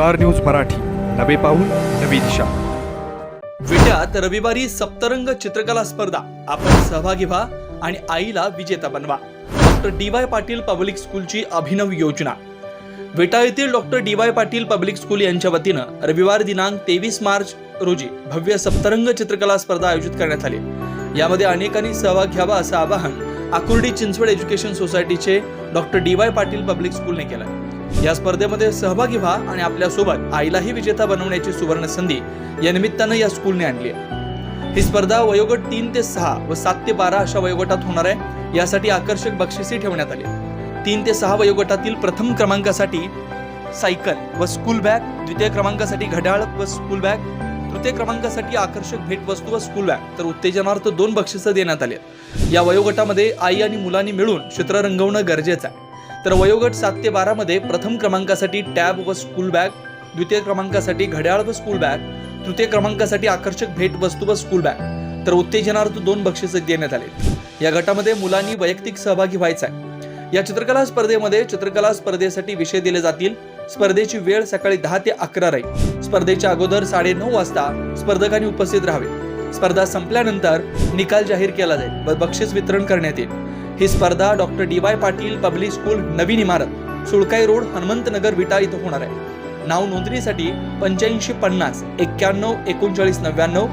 Star news Marathi. नवे पाऊल नवी दिशा. विट्यात रविवारी सप्तरंग चित्रकला स्पर्धा. आपण सहभागी व्हा आणि आईला विजेता बनवा. Doctor D Y Patil public स्कूलची अभिनव योजना. विटा येथील doctor D Y Patil public school यांच्या वतीनं रविवार दिनांक तेवीस मार्च रोजी भव्य सप्तरंग चित्रकला स्पर्धा आयोजित करण्यात आली. यामध्ये अनेकांनी सहभाग घ्यावा असं आवाहन आकुर्डी चिंचवड एज्युकेशन सोसायटीचे doctor D Y Patil public स्कूलने केलं या स्पर्धेमध्ये सहभागी व्हा आणि आपल्यासोबत आईलाही विजेता बनवण्याची सुवर्ण संधी या निमित्तानं या स्कूलने आणली आहे. ही स्पर्धा वयोगट तीन ते सहा व सात ते बारा अशा वयोगटात होणार आहे यासाठी आकर्षक बक्षिसे ठेवण्यात आली तीन ते सहा वयोगटातील प्रथम क्रमांकासाठी सायकल व स्कूल बॅग द्वितीय क्रमांकासाठी घड्याळ व स्कूल बॅग तृतीय क्रमांकासाठी आकर्षक भेटवस्तू व स्कूल बॅग तर उत्तेजनार्थ दोन बक्षिसं देण्यात आली आहेत. या वयोगटामध्ये आई आणि मुलांनी मिळून चित्र रंगवणं गरजेचं आहे. तर वयोगट सात ते बारामध्ये प्रथम क्रमांकासाठी टॅब व स्कूल बॅग द्वितीय क्रमांकासाठी घड्याळ व स्कूल बॅग तृतीय क्रमांकासाठी आकर्षक भेटवस्तू व स्कूल बॅग तर उत्तेजनार्थ दोन बक्षिसं देण्यात आले या गटामध्ये मुलांनी वैयक्तिक सहभागी व्हायचा आहे. या चित्रकला स्पर्धेमध्ये चित्रकला स्पर्धेसाठी विषय दिले जातील. स्पर्धेची वेळ सकाळी दहा ते अकरा राहील. स्पर्धेच्या अगोदर साडे नऊ वाजता स्पर्धकांनी उपस्थित राहावे. स्पर्धा संपल्यानंतर निकाल जाहीर केला जाईल व बक्षीस वितरण करण्यात येईल. ही स्पर्धा doctor D Y Patil public school नवीन इमारत सुळकाई रोड हनुमंतनगर विटा इथं होणार आहे. नाव नोंदणीसाठी पंच्याऐंशी पन्नास एक्क्याण्णव एकोणचाळीस नव्याण्णव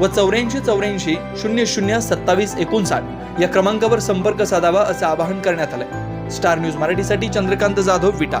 व चौऱ्याऐंशी चौऱ्याऐंशी शून्य शून्य सत्तावीस एकोणसाठ या क्रमांकावर संपर्क साधावा असं आवाहन करण्यात आलंय. स्टार न्यूज मराठीसाठी चंद्रकांत जाधव विटा.